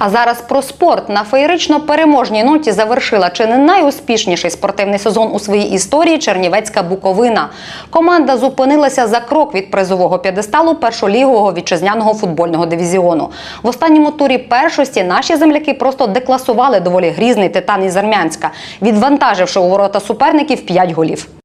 А зараз про спорт на феєрично переможній ноті завершила чи не найуспішніший спортивний сезон у своїй історії Чернівецька Буковина. Команда зупинилася за крок від призового п'єдесталу першолігового вітчизняного футбольного дивізіону. В останньому турі першості наші земляки просто декласували доволі грізний титан із Армянська, відвантаживши у ворота суперників 5 голів.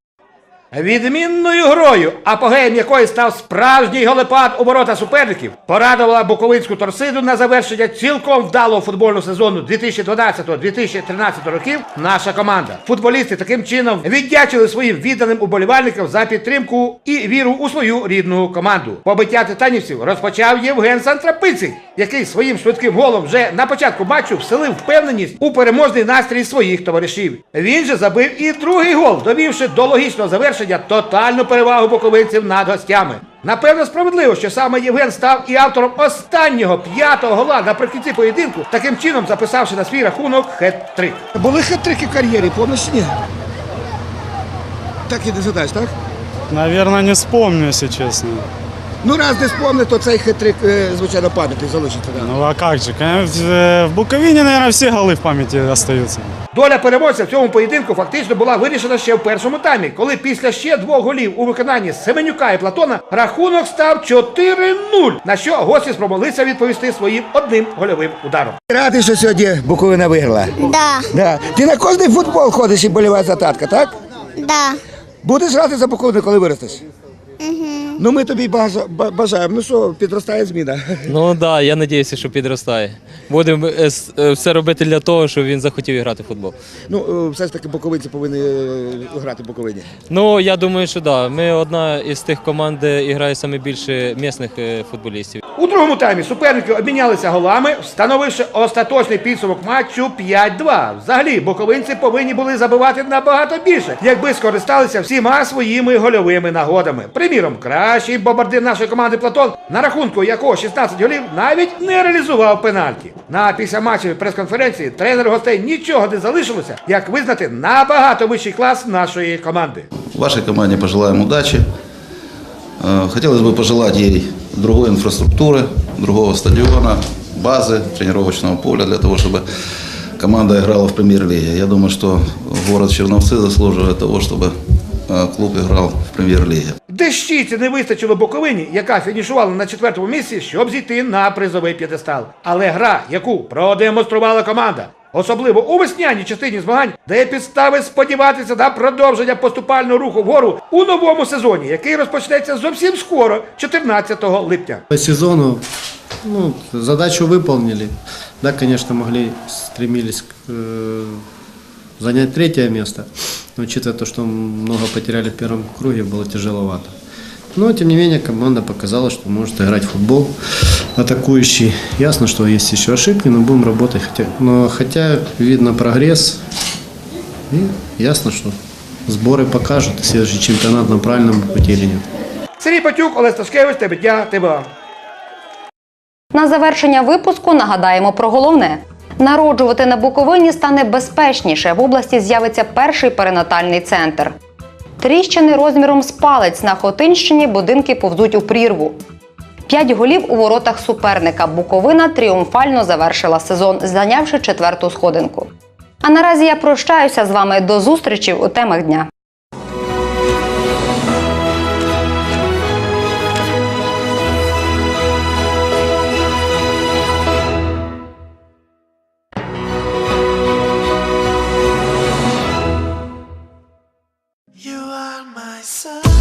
Відмінною грою, апогеєм якої став справжній голепад у ворота суперників, порадувала Буковинську торсиду на завершення цілком вдалого футбольного сезону 2012-2013 років наша команда. Футболісти таким чином віддячили своїм відданим уболівальникам за підтримку і віру у свою рідну команду. Побиття титанівців розпочав Євген Сантрапицький, який своїм швидким голом вже на початку матчу вселив впевненість у переможний настрій своїх товаришів. Він же забив і другий гол, довівши до логічного завершення тотальну перевагу буковинців над гостями. Напевно, справедливо, що саме Євген став і автором останнього п'ятого гола наприкінці поєдинку, таким чином записавши на свій рахунок хет-трик. Були хет-трики в кар'єрі, помниш ні? Так і не згадаєш, так? Наверное, не вспомню, если честно. Ну раз не спомни, то цей хет-трик, е, звичайно, пам'ятник залишиться. Да. Ну а как же? В в Буковине, наверное, все голы в памяти остаются. Доля переможця в цьому поєдинку фактично була вирішена ще в першому таймі, коли після ще двох голів у виконанні Семенюка і Платона рахунок став 4-0, на що гості спромоглися відповісти своїм одним гольовим ударом. Радий, що сьогодні Буковина виграла. Да, Да. Ти на кожний футбол ходиш і боліваєш за татка, так? да. Будеш грати за Буковину, коли виростеш? Угу. Ну ми тобі бажа- ба- бажаємо. Ну що, підростає зміна. Ну так, да, я сподіваюся, що підростає. Будемо е, с- е, все робити для того, щоб він захотів грати в футбол. Ну, е, все ж таки буковинці повинні е, грати в Буковині. Ну, я думаю, що так. Да. Ми одна із тих команд, де грає саме більше місних е, футболістів. У другому таймі суперники обмінялися голами, встановивши остаточний підсумок матчу 5-2. Взагалі, боковинці повинні були забивати набагато більше, якби скористалися всіма своїми гольовими нагодами. Приміром, кращий бомбардир нашої команди Платон, на рахунку якого 16 голів, навіть не реалізував пенальті. На післяматчевій прес-конференції тренер гостей нічого не залишилося, як визнати набагато вищий клас нашої команди. Вашей команде пожелаем удачи. Э, Хотелось бы пожелать ей другой инфраструктуры, другого стадиона, базы, тренировочного поля для того, чтобы команда играла в премьер-лиге. Я думаю, что город Черновцы заслуживает того, чтобы э, клуб играл в премьер-лиге. Дещиці не вистачило Буковині, яка фінішувала на четвертому місці, щоб зійти на призовий п'єдестал. Але гра, яку продемонструвала команда, особливо у весняній частині змагань, дає підстави сподіватися на продовження поступального руху вгору у новому сезоні, який розпочнеться зовсім скоро, 14 липня. Сезону ну, задачу выполнили. Да, конечно, могли, стремились э, занять третье место. Но учитывая то, что много потеряли в первом круге, было тяжеловато. Но, тем не менее, команда показала, что может играть в футбол атакующий. Ясно, что есть еще ошибки, но будем работать. Хотя, но хотя видно прогресс. И ясно, что сборы покажут, следующий чемпионат на правильном пути или нет. Сергій Патюк, Олег Сташкевич, Тебедя, ТВА. На завершення випуску нагадаємо про головне. Народжувати на Буковині стане безпечніше. В області з'явиться перший перинатальний центр. Тріщини розміром з палець на Хотинщині будинки повзуть у прірву. П'ять голів у воротах суперника. Буковина тріумфально завершила сезон, зайнявши четверту сходинку. А наразі я прощаюся з вами до зустрічі у темах дня. You are my sun.